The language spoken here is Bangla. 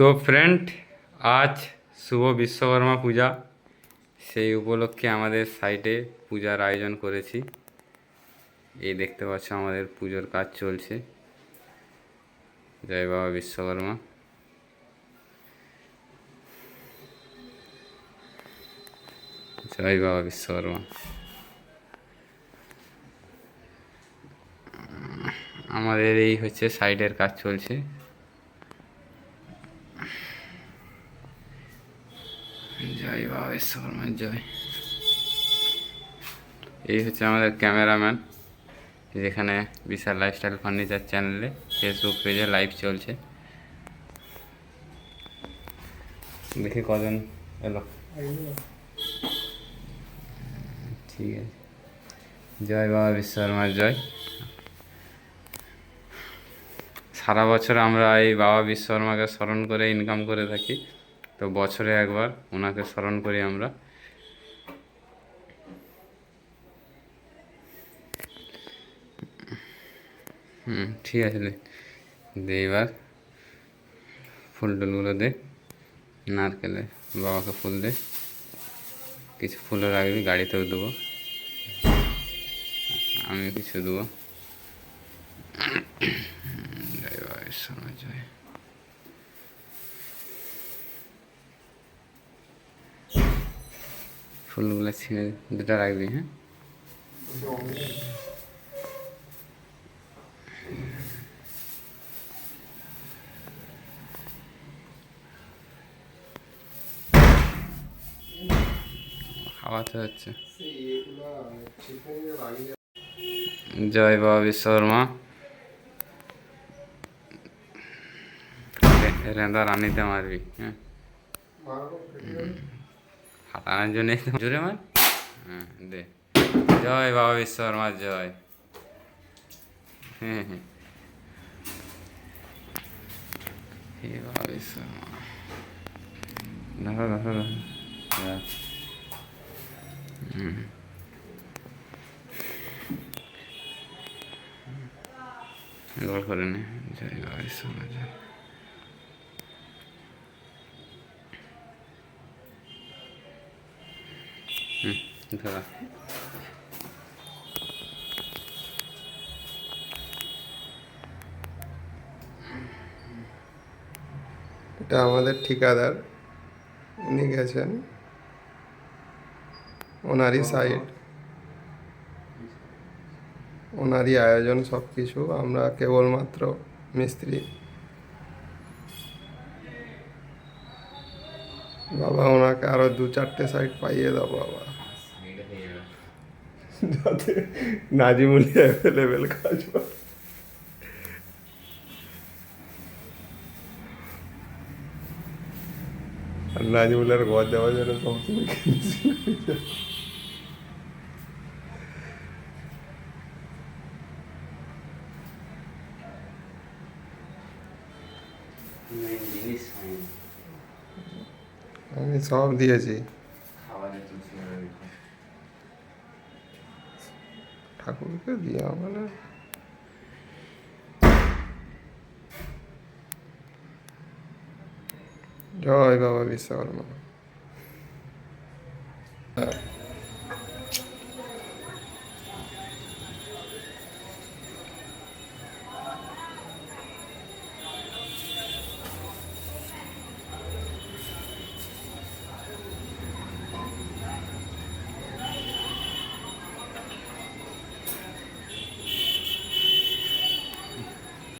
তো ফ্রেন্ড আজ শুভ বিশ্বকর্মা পূজা। সেই উপলক্ষে আমাদের সাইটে পূজার আয়োজন করেছি। এই দেখতে পাচ্ছ আমাদের পুজোর কাজ চলছে। জয় বাবা বিশ্বকর্মা। জয় বাবা বিশ্বকর্মা। আমাদের এই হচ্ছে সাইডের কাজ চলছে। জয় বাবা বিশ্বকর্মা জয়। এই হচ্ছে আমাদের ক্যামেরাম্যান, যেখানে বিশাল লাইফস্টাইল ফার্নিচার চ্যানেলে ফেসবুক পেজে লাইভ চলছে। দেখি কজন এলো। ঠিক আছে। জয় বাবা বিশ্বকর্মার জয়। সারা বছর আমরা এই বাবা বিশ্বকর্মাকে স্মরণ করে ইনকাম করে থাকি। তো বছরে একবার ওনাকে স্মরণ করি আমরা। হুম, ঠিক আছে দে। এবার ফুল টুলগুলো দে, নারকেলে, বাবাকে ফুল দে। কিছু ফুলও রাখবি, গাড়িতেও দেবো। আমি কিছু দেবো। জয় বাবা বিশ্বকর্মা জয় ফুলগুলো ছিঁড়ে দুটো রাখবি হ্যাঁ? খাওয়াতে হচ্ছে। জয় বাবা বিশ্বকর্মা। রে- রেঁদা রানিতে মারবি হ্যাঁ? হাঁটানোর জন্য জোরে মার? হ্যাঁ দে। জয় বাবা বিশ্বকর্মা, জয়। হ্যাঁ হ্যাঁ। বাবা বিশ্বকর্মা। ধরো ধরো ধরো হুম। করে নে। জয় বাবা বিশ্বকর্মা, জয়। হুম ধরা এটা আমাদের ঠিকাদার। উনি গেছেন ওনারই সাইড ওনারই আয়োজন সব কিছু আমরা কেবলমাত্র মিস্ত্রি। বাবা ওনাকে আরো দু চারটে সাইড পাইয়ে দাও বাবা যাতে নাজিমুলি অ্যাভেলেবেল কাজ পায় আর নাজিমুলের ঘর দেওয়া যেন সবসময় cancel হয়ে যায়। জিনিস হয়নি আমি সব দিয়েছি খাবারের তুলসী ঠাকুরকে দিয়া মানে জয় বাবা বিশ্বকর্মা